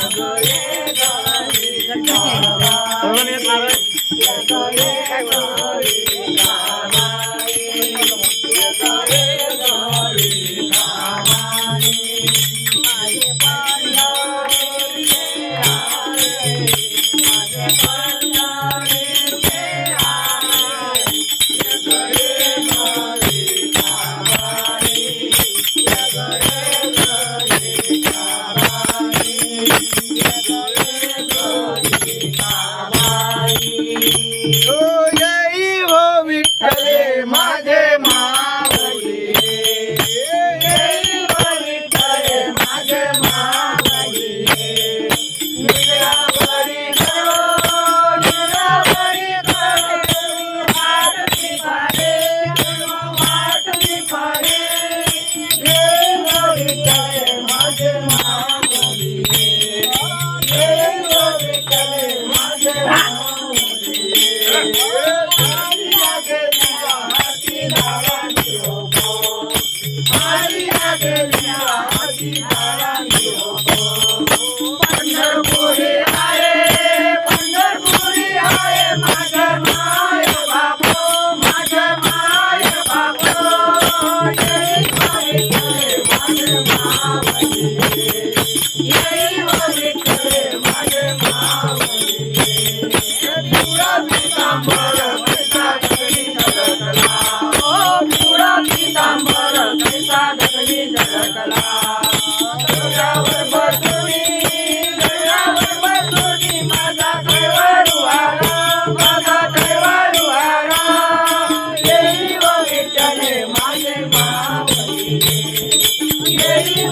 ભગવાન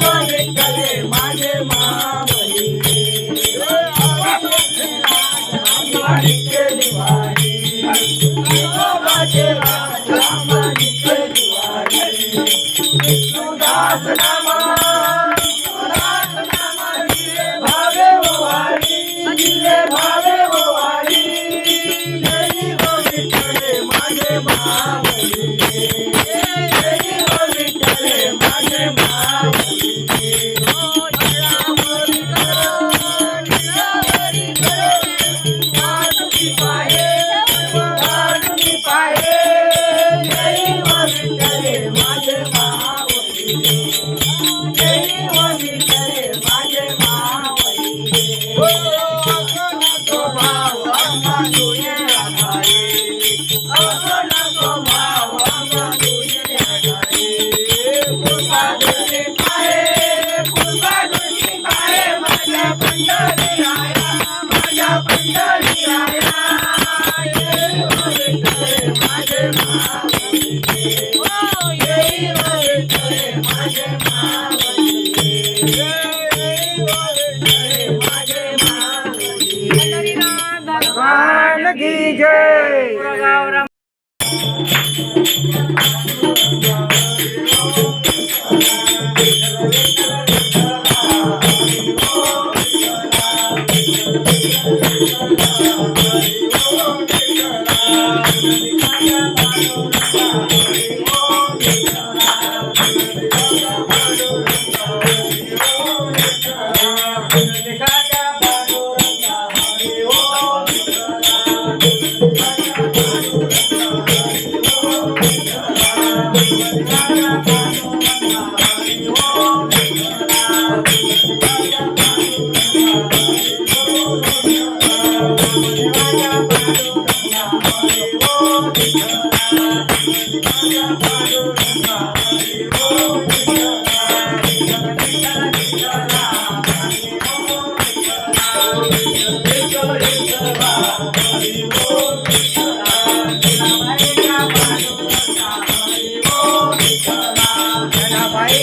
மாயே மாயே மாயே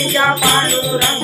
一家花二十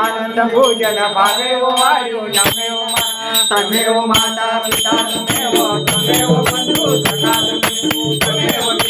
आनंद भोजन भावे वो वायु नमे ओ माता पिता तमे ओ तमे ओ बंधु सखा तमे ओ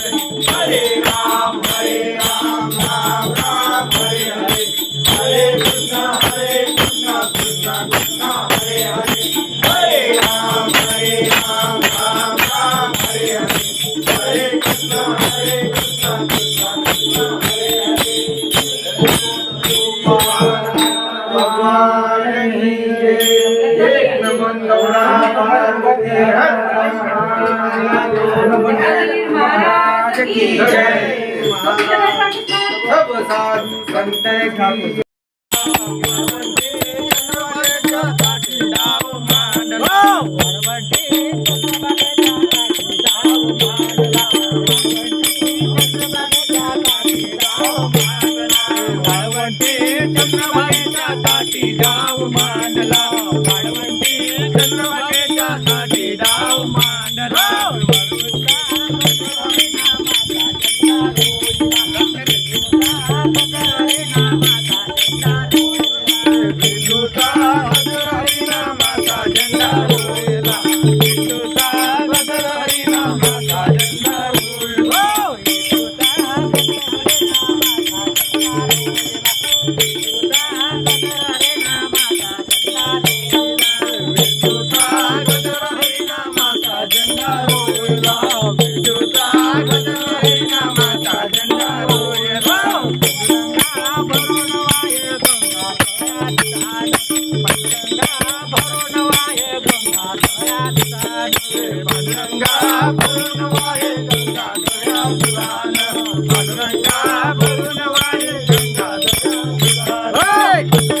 साधू संत की चंद्रवाईचा गाव मांडला. वाळवंटी चंद्रवाई la. Mm-hmm.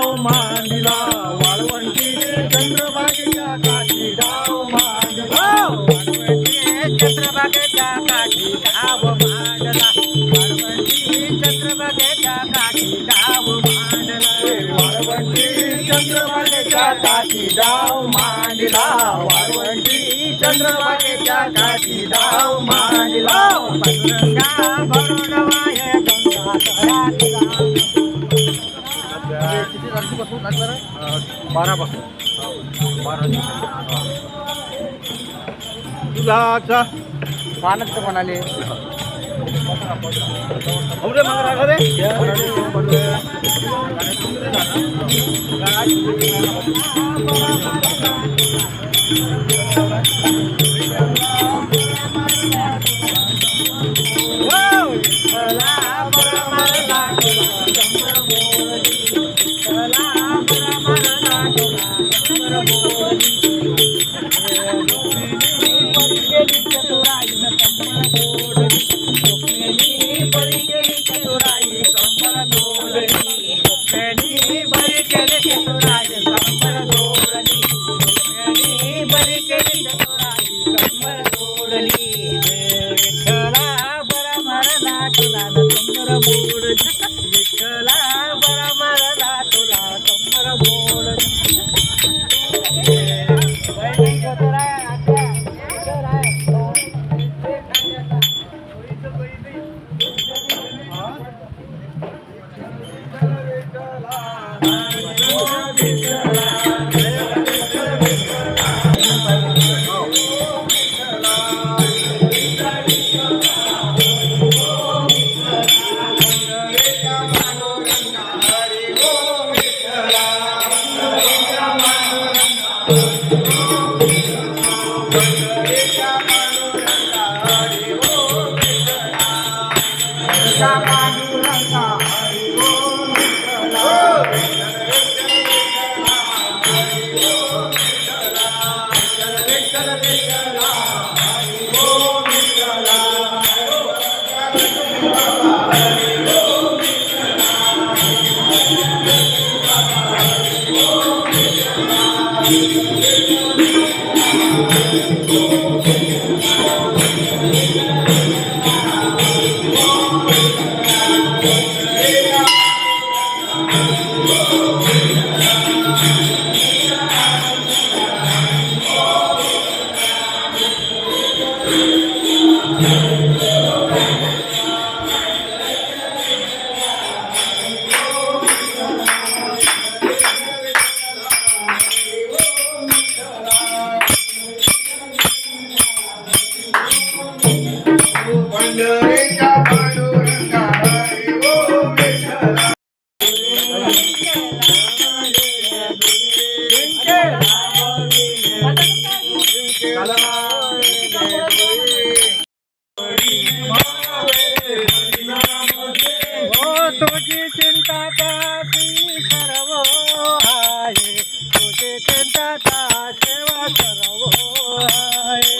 काठी डाव मांडला वाळवंटी चंद्रवाणीच्या काठी डाव मांडला बारा भरुणवाय बारा. तुला पानच म्हणाले. उधर मांग रहा है रे विठ्ठला बरा मारा. Thank you. Thank you. तुझी चिंता त्याची सर्व आहे तुझी चिंता त्या सेवा सर्व आहे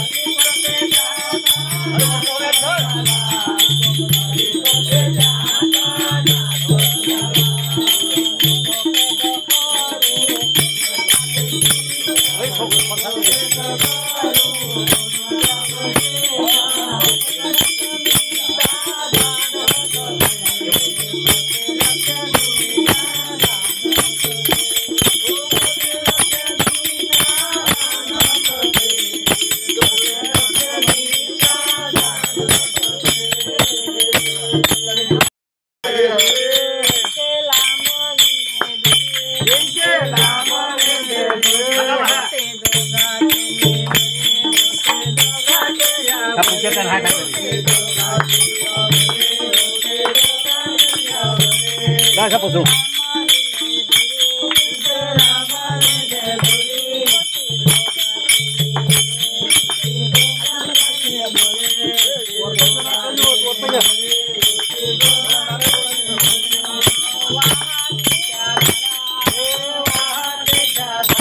দেখা প্রচুর Yeah.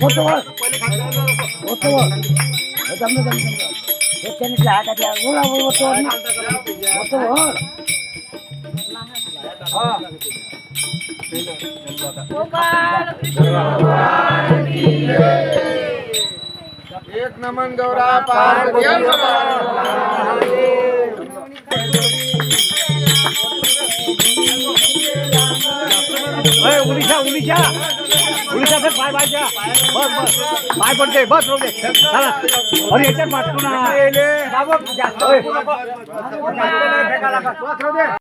મોટો વાળ મોટો વાળ તમને તમને એટલે હાથાથી બોલા બોલ મોટો વાળ મોટો વાળ હા એક નમન ગૌરા પાર્વતી એ ઉડીસા ઉડીસા ઉડીસા ફેર ભાઈ ભાઈ જા બસ બસ ભાઈ પણ દે બસ રોડે ચાલો અરે એટલે માટલું ના બાબો જા ઓય ભેગા લાગા ચોથ રોડે